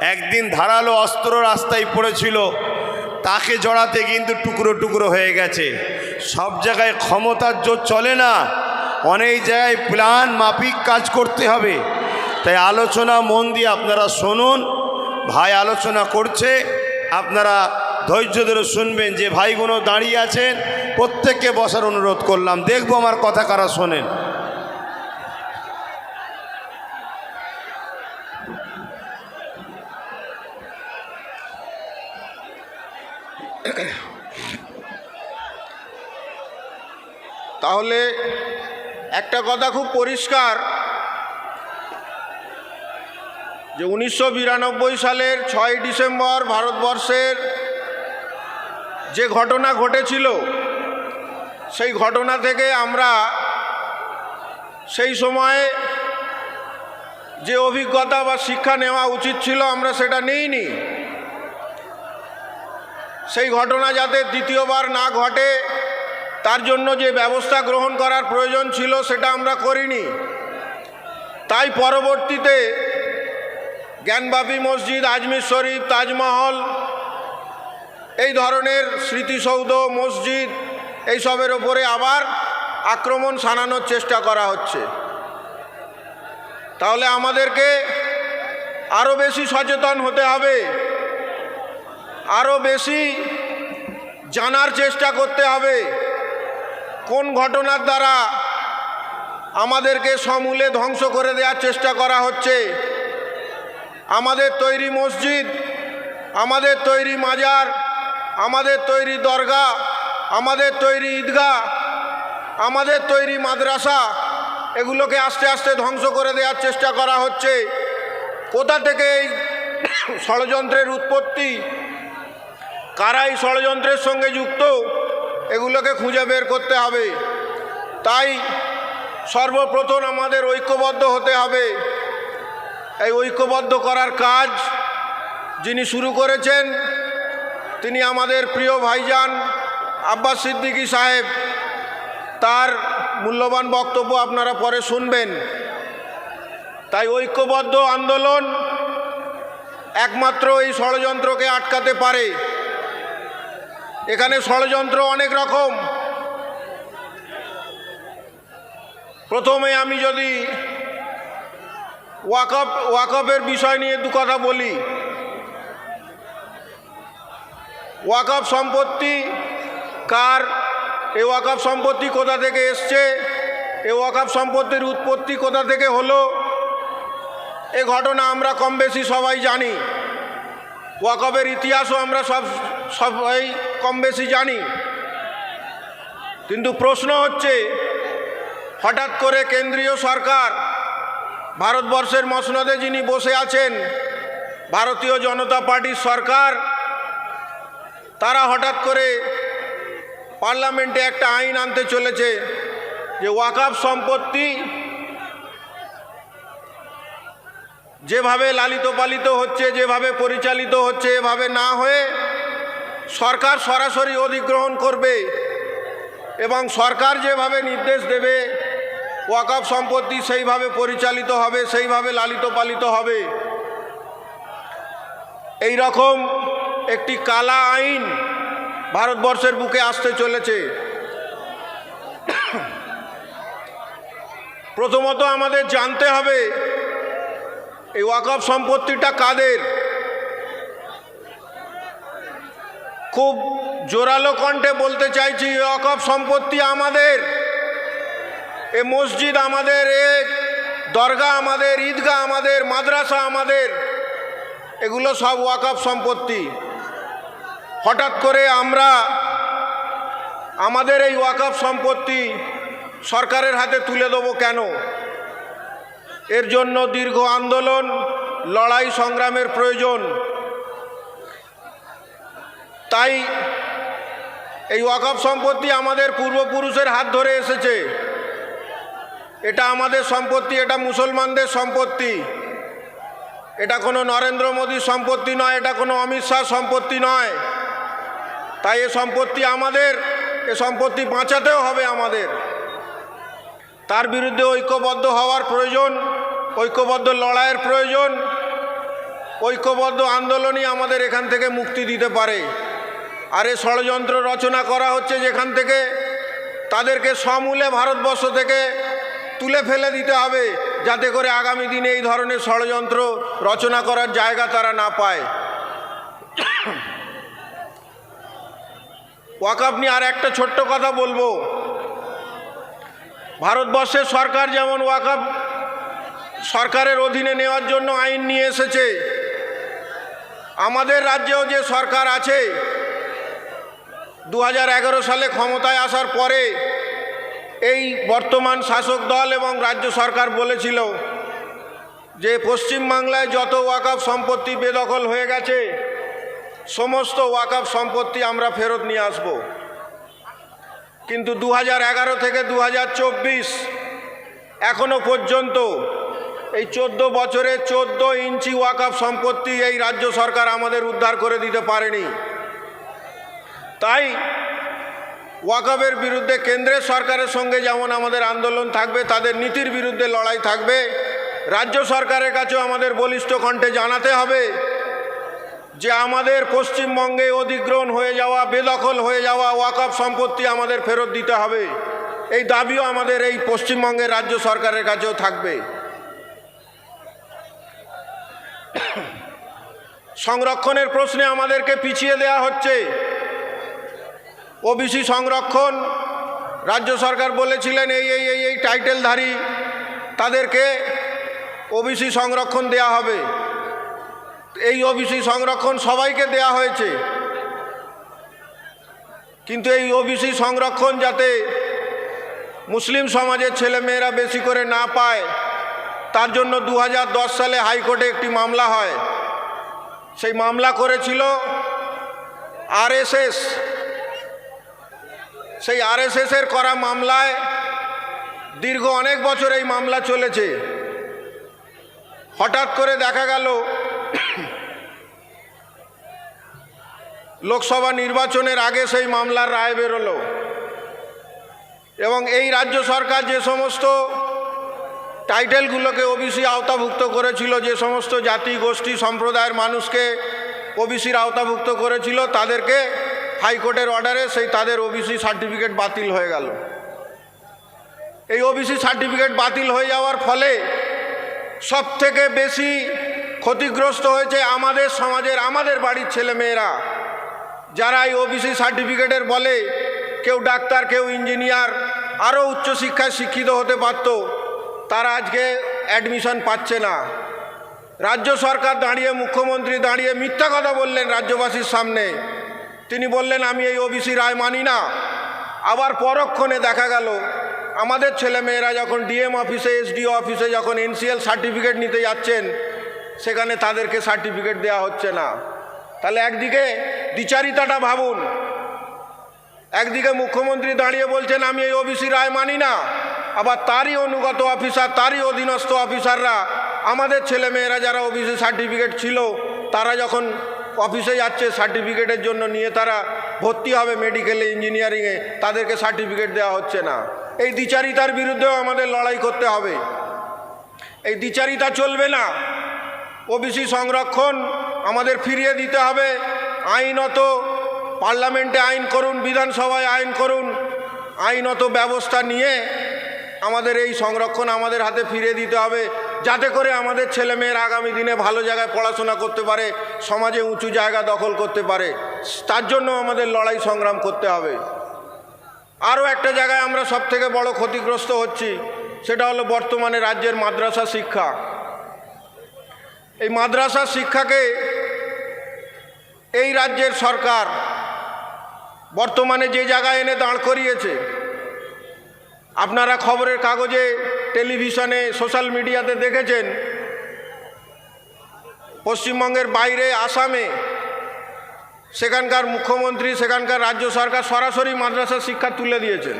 একদিন ধারালো অস্ত্র রাস্তায় পড়েছিল। তাকে জড়াতে কিন্তু টুকরো টুকরো হয়ে গেছে। সব জায়গায় ক্ষমতার জোর চলে না। অনেক জায়গায় প্ল্যান মাফিক কাজ করতে হবে। তাই আলোচনা মন দিয়ে আপনারা শুনুন। ভাই আলোচনা করছে। আপনারা ধৈর্য ধরে শুনবেন যে ভাইগুলো দাঁড়িয়ে আছেন। প্রত্যেককে বসার অনুরোধ করলাম। দেখব আমার কথা কারা শোনেন। তাহলে একটা কথা খুব পরিষ্কার যে উনিশশো বিরানব্বই সালের ছয় ডিসেম্বর ভারতবর্ষের যে ঘটনা ঘটেছিল, সেই ঘটনা থেকে আমরা সেই সময়ে যে অভিজ্ঞতা বা শিক্ষা নেওয়া উচিত ছিল, আমরা সেটা নিইনি। সেই ঘটনা যাতে দ্বিতীয়বার না ঘটে, তার জন্য যে ব্যবস্থা গ্রহণ করার প্রয়োজন ছিল সেটা আমরা করিনি। তাই পরবর্তীতে জ্ঞানবাপী মসজিদ, আজমির শরীফ, তাজমহল, এই ধরনের স্মৃতিসৌধ, মসজিদ, এইসবের ওপরে আবার আক্রমণ সানানোর চেষ্টা করা হচ্ছে। তাহলে আমাদেরকে আরও বেশি সচেতন হতে হবে। আরও বেশি জানার চেষ্টা করতে হবে। কোন ঘটনার দ্বারা আমাদেরকে সমূলে ধ্বংস করে দেওয়ার চেষ্টা করা হচ্ছে? আমাদের তৈরি মসজিদ, আমাদের তৈরি মাজার, আমাদের তৈরি দরগা আমাদের তৈরি ঈদগাহ, আমাদের তৈরি মাদ্রাসা, এগুলোকে আস্তে আস্তে ধ্বংস করে দেওয়ার চেষ্টা করা হচ্ছে। কোথা থেকে এই ষড়যন্ত্রের উৎপত্তি কারা এই ষড়যন্ত্রের সঙ্গে যুক্ত, এগুলোকে খুঁজে বের করতে হবে। তাই সর্বপ্রথম আমাদের ঐক্যবদ্ধ হতে হবে। এই ঐক্যবদ্ধ করার কাজ যিনি শুরু করেছেন, তিনি আমাদের প্রিয় ভাইজান আব্বাস সিদ্দিকী সাহেব। তার মূল্যবান বক্তব্য আপনারা পরে শুনবেন। তাই ঐক্যবদ্ধ আন্দোলন একমাত্র এই ষড়যন্ত্রকে আটকাতে পারে। এখানে ষড়যন্ত্র অনেক রকম। প্রথমে আমি যদি ওয়াকআপ ওয়াকআপের বিষয় নিয়ে দু কথা বলি। ওয়াকআপ সম্পত্তি কার, এ ওয়াকআপ সম্পত্তি কোথা থেকে এসছে, এ ওয়াকআপ সম্পত্তির উৎপত্তি কোথা থেকে হলো, এ ঘটনা আমরা কম বেশি সবাই জানি। ওয়াকফের ইতিহাসও আমরা সব সবাই কম বেশি জানি। কিন্তু প্রশ্ন হচ্ছে, হঠাৎ করে কেন্দ্রীয় সরকার ভারতবর্ষের মসনদে যিনি বসে আছেন, ভারতীয় জনতা পার্টির সরকার, তারা হঠাৎ করে পার্লামেন্টে একটা আইন আনতে চলেছে যে ওয়াকাফ সম্পত্তি যেভাবে লালিত পালিত হচ্ছে, যেভাবে পরিচালিত হচ্ছে, এভাবে না হয়ে সরকার সরাসরি অধিগ্রহণ করবে এবং সরকার যেভাবে নির্দেশ দেবে, ওয়াকফ সম্পত্তি সেইভাবে পরিচালিত হবে, সেইভাবে লালিত পালিত হবে। এই রকম একটি কালা আইন ভারতবর্ষের বুকে আসতে চলেছে। প্রথমত আমাদের জানতে হবে এই ওয়াকফ সম্পত্তিটা কাদের? খুব জোরালো কণ্ঠে বলতে চাইছি ওয়াকফ সম্পত্তি আমাদের। এ মসজিদ আমাদের, এ দরগা আমাদের, ঈদগাহ আমাদের, মাদ্রাসা আমাদের, এগুলো সব ওয়াকফ সম্পত্তি। হঠাৎ করে আমরা আমাদের এই ওয়াকফ সম্পত্তি সরকারের হাতে তুলে দেবো কেন? এর জন্য দীর্ঘ আন্দোলন, লড়াই সংগ্রামের প্রয়োজন। তাই এই ওয়াকফ সম্পত্তি আমাদের পূর্বপুরুষের হাত ধরে এসেছে। এটা আমাদের সম্পত্তি, এটা মুসলমানদের সম্পত্তি। এটা কোনো নরেন্দ্র মোদীর সম্পত্তি নয়, এটা কোনো অমিত শাহ সম্পত্তি নয়। তাই এ সম্পত্তি আমাদের, এ সম্পত্তি বাঁচাতেও হবে আমাদের। তার বিরুদ্ধে ঐক্যবদ্ধ হওয়ার প্রয়োজন। ঐক্যবদ্ধ লড়াইয়ের প্রয়োজন। ঐক্যবদ্ধ আন্দোলনই আমাদের এখান থেকে মুক্তি দিতে পারে। আর এ ষড়যন্ত্র রচনা করা হচ্ছে যেখান থেকে তাদেরকে সমূলে ভারতবর্ষ থেকে তুলে ফেলে দিতে হবে, যাতে করে আগামী দিনে এই ধরনের ষড়যন্ত্র রচনা করার জায়গা তারা না পায়। ওয়াকাপ নিয়ে আর একটা ছোট্ট কথা বলব। ভারতবর্ষের সরকার যেমন ওয়াকাপ সরকারের অধীনে নেওয়ার জন্য আইন নিয়ে এসেছে। আমাদের রাজ্যেও যে সরকার আছে দু হাজার এগারো সালে ক্ষমতায় আসার পরে এই বর্তমান শাসক দল এবং রাজ্য সরকার বলেছিল যে, পশ্চিমবাংলায় যত ওয়াকাফ সম্পত্তি বেদখল হয়ে গেছে, সমস্ত ওয়াকাফ সম্পত্তি আমরা ফেরত নিয়ে আসব। কিন্তু দু হাজার এগারো থেকে দু এখনও পর্যন্ত এই চোদ্দ বছরে চোদ্দ ইঞ্চি ওয়াকাফ সম্পত্তি এই রাজ্য সরকার আমাদের উদ্ধার করে দিতে পারেনি। তাই ওয়াকাফের বিরুদ্ধে কেন্দ্রের সরকারের সঙ্গে যেমন আমাদের আন্দোলন থাকবে, তাদের নীতির বিরুদ্ধে লড়াই থাকবে। রাজ্য সরকারের কাছেও আমাদের বলিষ্ঠ কণ্ঠে জানাতে হবে যে আমাদের পশ্চিমবঙ্গে অধিগ্রহণ হয়ে যাওয়া, বেদখল হয়ে যাওয়া ওয়াকফ সম্পত্তি আমাদের ফেরত দিতে হবে। এই দাবিও আমাদের এই পশ্চিমবঙ্গের রাজ্য সরকারের কাছেও থাকবে। সংরক্ষণের প্রশ্নে আমাদেরকে পিছিয়ে দেয়া হচ্ছে। ওবিসি সংরক্ষণ, রাজ্য সরকার বলেছিলেন এই এই এই এই টাইটেলধারী তাদেরকে ওবিসি সংরক্ষণ দেয়া হবে। এই ওবিসি সংরক্ষণ সবাইকে দেয়া হয়েছে। কিন্তু এই ওবিসি সংরক্ষণ যাতে মুসলিম সমাজের ছেলেমেয়েরা বেশি করে না পায় তার জন্য দু হাজার দশ সালে হাইকোর্টে একটি মামলা হয়। সেই মামলা করেছিল আরএসএস। সেই আরএসএসের করা মামলায় দীর্ঘ অনেক বছর এই মামলা চলেছে। হঠাৎ করে দেখা গেল লোকসভা নির্বাচনের আগে সেই মামলার রায় বেরোলো। এবং এই রাজ্য সরকার যে সমস্ত টাইটেলগুলোকে ওবিসি আওতাভুক্ত করেছিল, যে সমস্ত জাতি, গোষ্ঠী, সম্প্রদায়ের মানুষকে ওবিসির আওতাভুক্ত করেছিল, তাদেরকে হাইকোর্টের অর্ডারে সেই তাদের ওবিসি সার্টিফিকেট বাতিল হয়ে গেল। এই ওবিসি সার্টিফিকেট বাতিল হয়ে যাওয়ার ফলে সব থেকে বেশি ক্ষতিগ্রস্ত হয়েছে আমাদের সমাজের, আমাদের বাড়ির ছেলেমেয়েরা, যারা এই ওবিসি সার্টিফিকেটের বলে কেউ ডাক্তার, কেউ ইঞ্জিনিয়ার, আরও উচ্চশিক্ষায় শিক্ষিত হতে পারত। তারা আজকে অ্যাডমিশন পাচ্ছে না। রাজ্য সরকার দাঁড়িয়ে, মুখ্যমন্ত্রী দাঁড়িয়ে মিথ্যা কথা বললেন রাজ্যবাসীর সামনে। তিনি বললেন, আমি এই ওবিসি রায় মানি না। আবার পরক্ষণে দেখা গেল, আমাদের ছেলেমেয়েরা যখন ডিএম অফিসে এসডিও অফিসে যখন এনসিএল সার্টিফিকেট নিতে যাচ্ছেন, সেখানে তাদেরকে সার্টিফিকেট দেওয়া হচ্ছে না। তাহলে একদিকে দ্বিচারিতাটা ভাবুন, একদিকে মুখ্যমন্ত্রী দাঁড়িয়ে বলছেন, আমি এই ওবিসি রায় মানি না। আবার তারই অনুগত অফিসার, তারই অধীনস্থ অফিসাররা। আমাদের ছেলেমেয়েরা যারা ওবিসি সার্টিফিকেট ছিল, তারা যখন অফিসে যাচ্ছে, সার্টিফিকেটের জন্য নিয়ে তারা ভর্তি হবে মেডিকেলে ইঞ্জিনিয়ারিংয়ে। তাদেরকে সার্টিফিকেট দেওয়া হচ্ছে না। এই দ্বিচারিতার বিরুদ্ধেও আমাদের লড়াই করতে হবে। এই দ্বিচারিতা চলবে না। ওবিসি সংরক্ষণ আমাদের ফিরিয়ে দিতে হবে। আইনত পার্লামেন্টে আইন করুন, বিধানসভায় আইন করুন। আইনত ব্যবস্থা নিয়ে আমাদের এই সংরক্ষণ আমাদের হাতে ফিরিয়ে দিতে হবে, যাতে করে আমাদের ছেলেমেয়েরা আগামী দিনে ভালো জায়গায় পড়াশোনা করতে পারে, সমাজে উঁচু জায়গা দখল করতে পারে। তার জন্য আমাদের লড়াই সংগ্রাম করতে হবে। আরও একটা জায়গায় আমরা সব থেকে বড় ক্ষতিগ্রস্ত হচ্ছি, সেটা হলো বর্তমানে রাজ্যের মাদ্রাসা শিক্ষা। এই মাদ্রাসা শিক্ষাকে এই রাজ্যের সরকার বর্তমানে যে জায়গায় এনে দাঁড় করিয়েছে আপনারা খবরের কাগজে, টেলিভিশনে, সোশ্যাল মিডিয়াতে দেখেছেন, পশ্চিমবঙ্গের বাইরে আসামে সেখানকার মুখ্যমন্ত্রী, সেখানকার রাজ্য সরকার সরাসরি মাদ্রাসা শিক্ষা তুলে দিয়েছেন।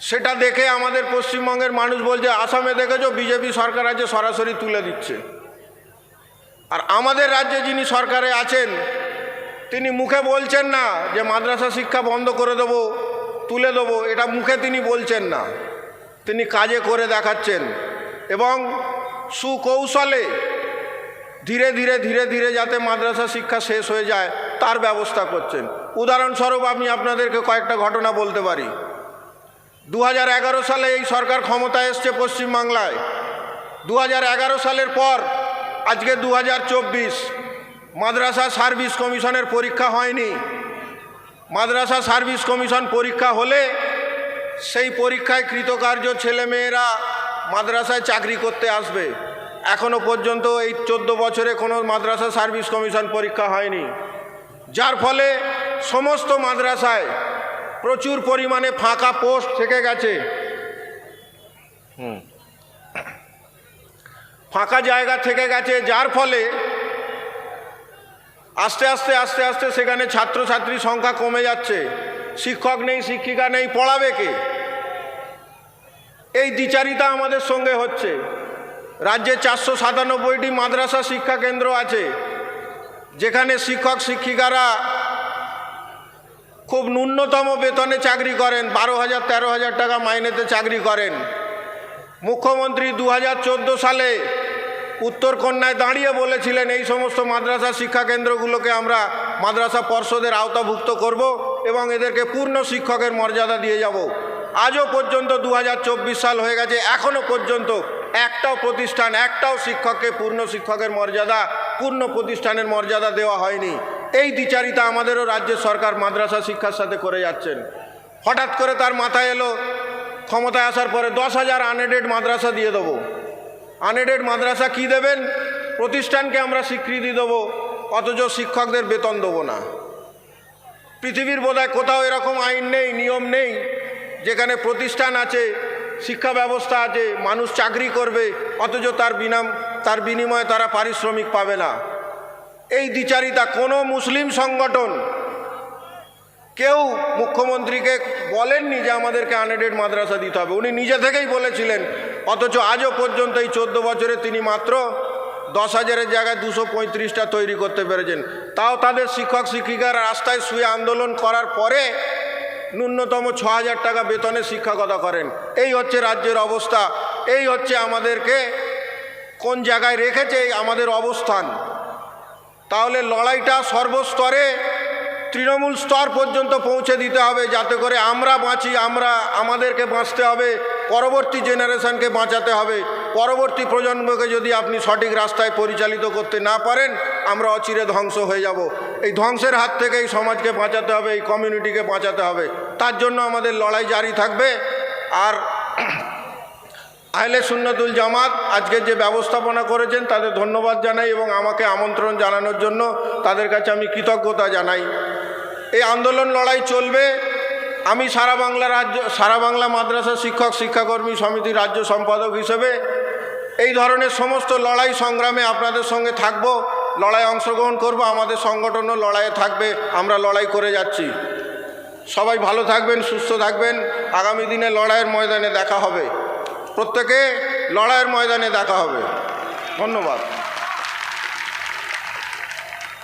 সেটা দেখে আমাদের পশ্চিমবঙ্গের মানুষ বলছে, আসামে দেখেছ, বিজেপি সরকার রাজ্যে সরাসরি তুলে দিচ্ছে। আর আমাদের রাজ্যে যিনি সরকারে আছেন, তিনি মুখে বলছেন না যে মাদ্রাসা শিক্ষা বন্ধ করে দেবো তুলে দেবো, এটা মুখে তিনি বলছেন না। তিনি কাজে করে দেখাচ্ছেন। এবং সুকৌশলে ধীরে ধীরে ধীরে ধীরে যাতে মাদ্রাসা শিক্ষা শেষ হয়ে যায়, তার ব্যবস্থা করছেন। উদাহরণস্বরূপ আমি আপনাদেরকে কয়েকটা ঘটনা বলতে পারি। দু হাজার এগারো সালে এই সরকার ক্ষমতায় এসছে পশ্চিমবাংলায়। দু হাজার এগারো সালের পর, আজকে দু হাজার চব্বিশ, মাদ্রাসা সার্ভিস কমিশনের পরীক্ষা হয়নি। মাদ্রাসা সার্ভিস কমিশন পরীক্ষা হলে সেই পরীক্ষায় কৃতকার্য ছেলেমেয়েরা মাদ্রাসায় চাকরি করতে আসবে। এখনও পর্যন্ত এই চোদ্দ বছরে কোনো মাদ্রাসা সার্ভিস কমিশন পরীক্ষা হয়নি। যার ফলে সমস্ত মাদ্রাসায় প্রচুর পরিমাণে ফাঁকা পোস্ট থেকে গেছে। ফাঁকা জায়গা থেকে গেছে যার ফলে আস্তে আস্তে আস্তে আস্তে সেখানে ছাত্রছাত্রীর সংখ্যা কমে যাচ্ছে। শিক্ষক নেই, শিক্ষিকা নেই, পড়াবে কে? এই দ্বিচারিতা আমাদের সঙ্গে হচ্ছে। রাজ্যে চারশো সাতানব্বইটি মাদ্রাসা শিক্ষা কেন্দ্র আছে, যেখানে শিক্ষক, শিক্ষিকারা খুব ন্যূনতম বেতনে চাকরি করেন, বারো হাজার, তেরো হাজার টাকা মাইনেতে চাকরি করেন। মুখ্যমন্ত্রী দু হাজার চোদ্দ সালে উত্তরকন্যায় দাঁড়িয়ে বলেছিলেন, এই সমস্ত মাদ্রাসা শিক্ষা কেন্দ্রগুলোকে আমরা মাদ্রাসা পর্ষদের আওতাভুক্ত করব এবং এদেরকে পূর্ণ শিক্ষকের মর্যাদা দিয়ে যাব। আজও পর্যন্ত দু হাজার চব্বিশ সাল হয়ে গেছে এখনও পর্যন্ত একটাও প্রতিষ্ঠান, একটাও শিক্ষককে পূর্ণ শিক্ষকের মর্যাদা, পূর্ণ প্রতিষ্ঠানের মর্যাদা দেওয়া হয়নি। এই দ্বিচারিতা আমাদেরও রাজ্যের সরকার মাদ্রাসা শিক্ষার সাথে করে যাচ্ছেন। হঠাৎ করে তার মাথায় এলো, ক্ষমতায় আসার পরে দশ হাজার আনএডেড মাদ্রাসা দিয়ে দেবো। আনএডেড মাদ্রাসা কি দেবেন? প্রতিষ্ঠানকে আমরা স্বীকৃতি দেবো, অথচ শিক্ষকদের বেতন দেবো না। পৃথিবীর বোধহয় কোথাও এরকম আইন নেই, নিয়ম নেই, যেখানে প্রতিষ্ঠান আছে, শিক্ষা ব্যবস্থা আছে, মানুষ চাকরি করবে, অথচ তার বিনাম, তার বিনিময়ে তারা পারিশ্রমিক পাবে না। এই দ্বিচারিতা কোনো মুসলিম সংগঠন, কেউ মুখ্যমন্ত্রীকে বলেননি যে আমাদেরকে আনএডেড মাদ্রাসা দিতে হবে। উনি নিজে থেকেই বলেছিলেন অথচ আজও পর্যন্ত এই চোদ্দ বছরে তিনি মাত্র দশ হাজারের জায়গায় দুশো পঁয়ত্রিশটা তৈরি করতে পেরেছেন। তাও তাদের শিক্ষক শিক্ষিকারা রাস্তায় শুয়ে আন্দোলন করার পরে ন্যূনতম ছ হাজার টাকা বেতনে শিক্ষকতা করেন। এই হচ্ছে রাজ্যের অবস্থা। এই হচ্ছে আমাদেরকে কোন জায়গায় রেখেছে আমাদের অবস্থান। তাহলে লড়াইটা সর্বস্তরে তৃণমূল স্তর পর্যন্ত পৌঁছে দিতে হবে যাতে করে আমরা বাঁচি, আমরা আমাদেরকে বাঁচতে হবে। পরবর্তী জেনারেশনকে বাঁচাতে হবে। পরবর্তী প্রজন্মকে যদি আপনি সঠিক রাস্তায় পরিচালিত করতে না পারেন, আমরা অচিরে ধ্বংস হয়ে যাব। এই ধ্বংসের হাত থেকে এই সমাজকে বাঁচাতে হবে, এই কমিউনিটিকে বাঁচাতে হবে। তার জন্য আমাদের লড়াই জারি থাকবে। আর আহলে সুন্নাতুল জামাত আজকে যে ব্যবস্থাপনা করেছেন, তাদের ধন্যবাদ জানাই এবং আমাকে আমন্ত্রণ জানানোর জন্য তাদের কাছে আমি কৃতজ্ঞতা জানাই। এই আন্দোলন লড়াই চলবে। আমি সারা বাংলা রাজ্য, সারা বাংলা মাদ্রাসা শিক্ষক, শিক্ষাকর্মী সমিতির রাজ্য সম্পাদক হিসেবে এই ধরনের সমস্ত লড়াই সংগ্রামে আপনাদের সঙ্গে থাকব, লড়াই অংশগ্রহণ করব, আমাদের সংগঠনও লড়াইয়ে থাকবে, আমরা লড়াই করে যাচ্ছি। সবাই ভালো থাকবেন, সুস্থ থাকবেন, আগামী দিনে লড়াইয়ের ময়দানে দেখা হবে। প্রত্যেকে লড়াইয়ের ময়দানে দেখা হবে। ধন্যবাদ।